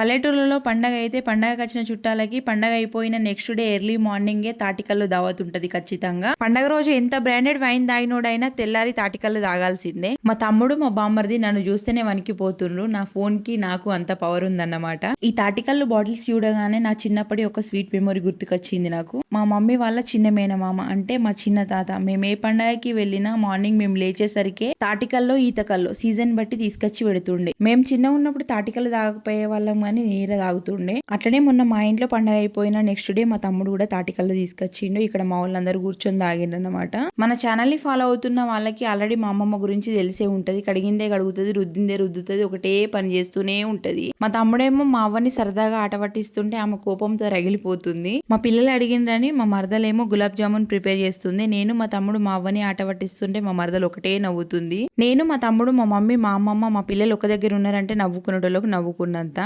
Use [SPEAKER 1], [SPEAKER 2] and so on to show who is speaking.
[SPEAKER 1] పల్లెటూర్లలో పండగ అయితే పండగకి వచ్చిన చుట్టాలకి పండగ అయిపోయిన నెక్స్ట్ డే ఎర్లీ మార్నింగే తాటికల్లు దావత్ ఖచ్చితంగా. పండగ రోజు ఎంత బ్రాండెడ్ వైన్ తాగినోడైనా తెల్లారి తాటికల్లు తాగాల్సిందే. మా తమ్ముడు మా బామ్మర్ది నన్ను చూస్తేనే వణికిపోతుండ్రు. నా ఫోన్కి నాకు అంత పవర్ ఉందన్నమాట. ఈ తాటికల్లు బాటిల్స్ చూడగానే నా చిన్నప్పటి ఒక స్వీట్ మెమొరీ గుర్తుకొచ్చింది నాకు. మా మమ్మీ వాళ్ళ చిన్న మేనమామ అంటే మా చిన్న తాత. మేము ఏ పండగకి వెళ్ళినా మార్నింగ్ మేము లేచేసరికి తాటికల్లో ఈతకల్లో సీజన్ బట్టి తీసుకొచ్చి పెడుతుండే. మేము చిన్న ఉన్నప్పుడు తాటికల్లు తాగకపోయే వాళ్ళం కానీ నీర తాగుతుండే. అట్లనే మొన్న మా ఇంట్లో పండగ అయిపోయిన నెక్స్ట్ డే మా తమ్ముడు కూడా తాటికల్లు తీసుకొచ్చిండు. ఇక్కడ మా వాళ్ళందరూ కూర్చొని తాగిండ్రన్నమాట. మన ఛానల్ని ఫాలో అవుతున్న వాళ్ళకి ఆల్రెడీ మా అమ్మమ్మ గురించి తెలిసే ఉంటది. కడిగిందే కడుగుతుంది రుద్దిందే రుద్దుతుంది ఒకటే పని చేస్తూనే ఉంటది. మా తమ్ముడేమో మా అవ్వని సరదాగా ఆట పట్టిస్తుంటే ఆమె కోపంతో రగిలిపోతుంది. మా పిల్లలు అడిగిండ్రని మా మరదలేమో గులాబ్ జామున్ ప్రిపేర్ చేస్తుంది. నేను మా తమ్ముడు మా అవ్వని ఆట పట్టిస్తుంటే మా మరదలు ఒకటే నవ్వుతుంది. నేను మా తమ్ముడు మా మమ్మీ మా అమ్మమ్మ మా పిల్లలు ఒక దగ్గర ఉన్నారంటే నవ్వుకునేటోళ్ళకి నవ్వుకున్నంత.